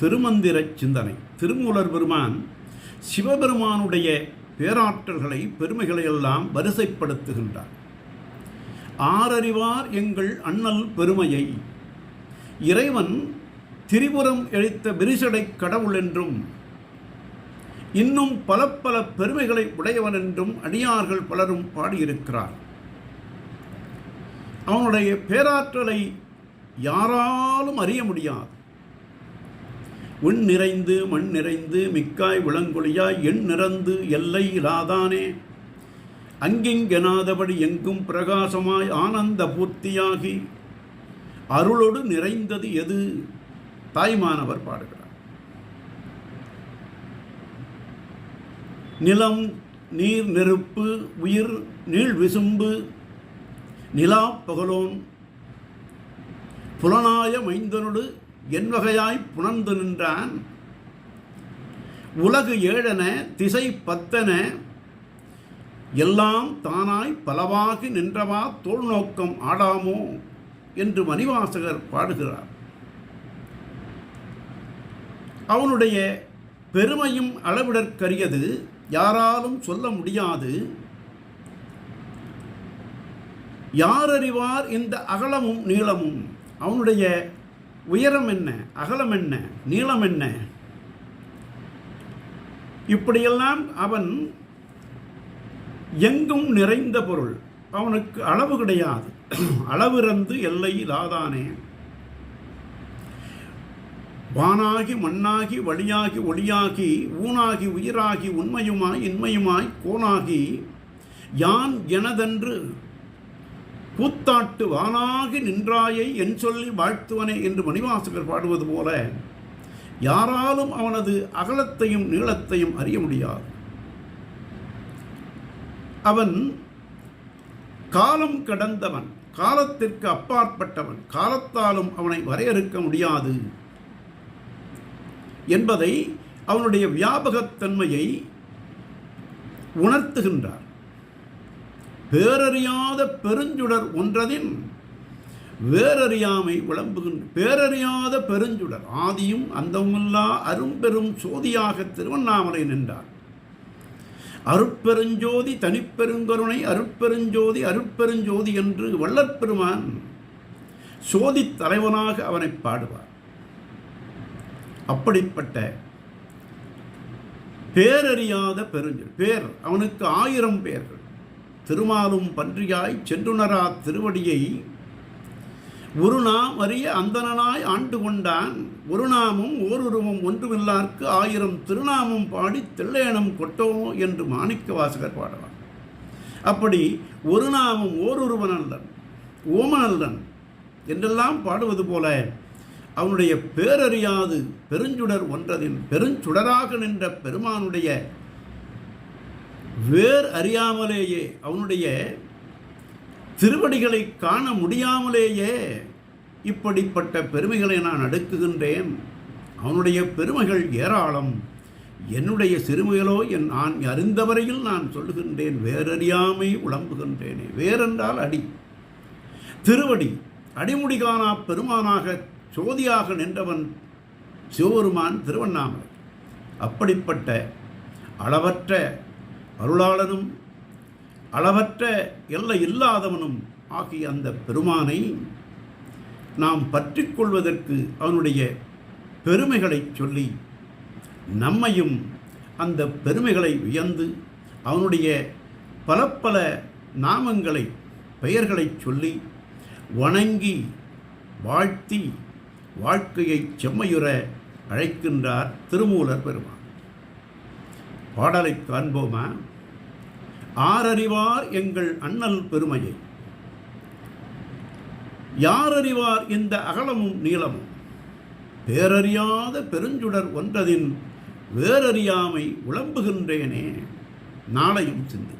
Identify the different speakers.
Speaker 1: திருமந்திர சிந்தனை. திருமூலர் பெருமான் சிவபெருமானுடைய பேராற்றல்களை பெருமைகளை எல்லாம் வரிசைப்படுத்துகின்றார். ஆரறிவார் எங்கள் அண்ணல் பெருமையை இறைவன் திரிபுரம் எழுத்த விரிசடை கடவுள் என்றும் இன்னும் பல பல பெருமைகளை உடையவன் என்றும் அடியார்கள் பலரும் பாடியிருக்கிறார். அவனுடைய பேராற்றலை யாராலும் அறிய முடியாது. உன் நிறைந்து மண் நிறைந்து மிக்காய் விளங்கொழியாய் எண் நிறந்து எல்லை இலாதானே. அங்கிங்கெனாதபடி எங்கும் பிரகாசமாய் ஆனந்த பூர்த்தியாகி அருளோடு நிறைந்தது எது? தாய்மானவர் பாடுகிறார். நிலம் நீர் நெருப்பு உயிர் நீள் விசும்பு நிலா பகலோன் புலனாய மைந்தனோடு என் வகையாய் புணர்ந்து நின்றான். உலகு ஏழன திசை பத்தன எல்லாம் தானாய் பலவாகி நின்றவா தோல் நோக்கம் ஆடாமோ என்று மணிவாசகர் பாடுகிறார். அவனுடைய பெருமையும் அளவிடற்கரியது யாராலும் சொல்ல முடியாது. யாரறிவார் இந்த அகலமும் நீளமும்? அவனுடைய உயரம் என்ன? அகலம் என்ன? நீளம் என்ன? இப்படியெல்லாம் அவன் எங்கும் நிறைந்த பொருள். அவனுக்கு அளவு கிடையாது. அளவிறந்து எல்லை இல்லாதானே வானாகி மண்ணாகி வழியாகி ஒளியாகி ஊனாகி உயிராகி உண்மையுமாய் இன்மையுமாய் கோணாகி யான் எனதென்று கூத்தாட்டு வானாகி நின்றாயை என் சொல்லி வாழ்த்துவனே என்று மணிவாசகர் பாடுவது போல யாராலும் அவனது அகலத்தையும் நீளத்தையும் அறிய முடியாது. அவன் காலம் கடந்தவன் காலத்திற்கு அப்பாற்பட்டவன் காலத்தாலும் அவனை வரையறுக்க முடியாது என்பதை அவனுடைய வியாபகத்தன்மையை உணர்த்துகின்றார். பேரறியாத பெருஞ்சுடர் ஒன்றதின் வேறறியாமை விளம்புகின்ற பேரறியாத பெருஞ்சுடர் ஆதியும் அந்தமுல்லா அரும்பெரும் சோதியாக திருவண்ணாமலை நின்றார். அருட்பெருஞ்சோதி தனிப்பெருங்கருணை அருட்பெருஞ்சோதி அருட்பெருஞ்சோதி என்று வள்ளற்பெருமான் சோதி தலைவனாக அவனை பாடுவார். அப்படிப்பட்ட பேரறியாத பெருஞ்சு பேர் அவனுக்கு ஆயிரம் பேர்கள். திருமாலும் பன்றியாய் சென்றுணரா திருவடியை. ஒரு நாம் அறிய அந்தணனாய் ஆண்டு கொண்டான். ஒரு நாமும் ஓருருவம் ஒன்றுமில்லார்க்கு ஆயிரம் திருநாமம் பாடி தில்லையனம் கொட்டோ என்று மாணிக்க வாசகர் பாடலாம். அப்படி ஒரு நாமம் ஓருருவன் அல்லன் ஓமனல்லன் என்றெல்லாம் பாடுவது போல அவனுடைய பேரறியாது பெருஞ்சுடர் ஒன்றதின் பெருஞ்சுடராக நின்ற பெருமானுடைய வேர் அறியாமலேயே அவனுடைய திருவடிகளை காண முடியாமலேயே இப்படிப்பட்ட பெருமைகளை நான் அடுக்குகின்றேன். அவனுடைய பெருமைகள் ஏராளம். என்னுடைய சிறுமைகளோ என் நான் அறிந்தவரையில் நான் சொல்லுகின்றேன். வேறறியாமை உளம்புகின்றேனே. வேறென்றால் அடி. திருவடி அடிமுடிகானா பெருமானாக சோதியாக நின்றவன் சிவபெருமான் திருவண்ணாமலை. அப்படிப்பட்ட அளவற்ற அருளாளனும் அளவற்ற எல்லை இல்லாதவனும் ஆகிய அந்த பெருமானை நாம் பற்றி கொள்வதற்கு அவனுடைய பெருமைகளை சொல்லி நம்மையும் அந்த பெருமைகளை வியந்து அவனுடைய பல பல நாமங்களை பெயர்களை சொல்லி வணங்கி வாழ்த்தி வாழ்க்கையை செம்மையுற அழைக்கின்றார் திருமூலர் பெருமான். பாடலை காண்போமா? ஆரறிவார் எங்கள் அண்ணல் பெருமையை. யார் அறிவார் இந்த அகலமும் நீளமும்? பேரறியாத பெருஞ்சுடர் ஒன்றதின் வேறறியாமை உழம்புகின்றேனே நாளையும் சிந்தி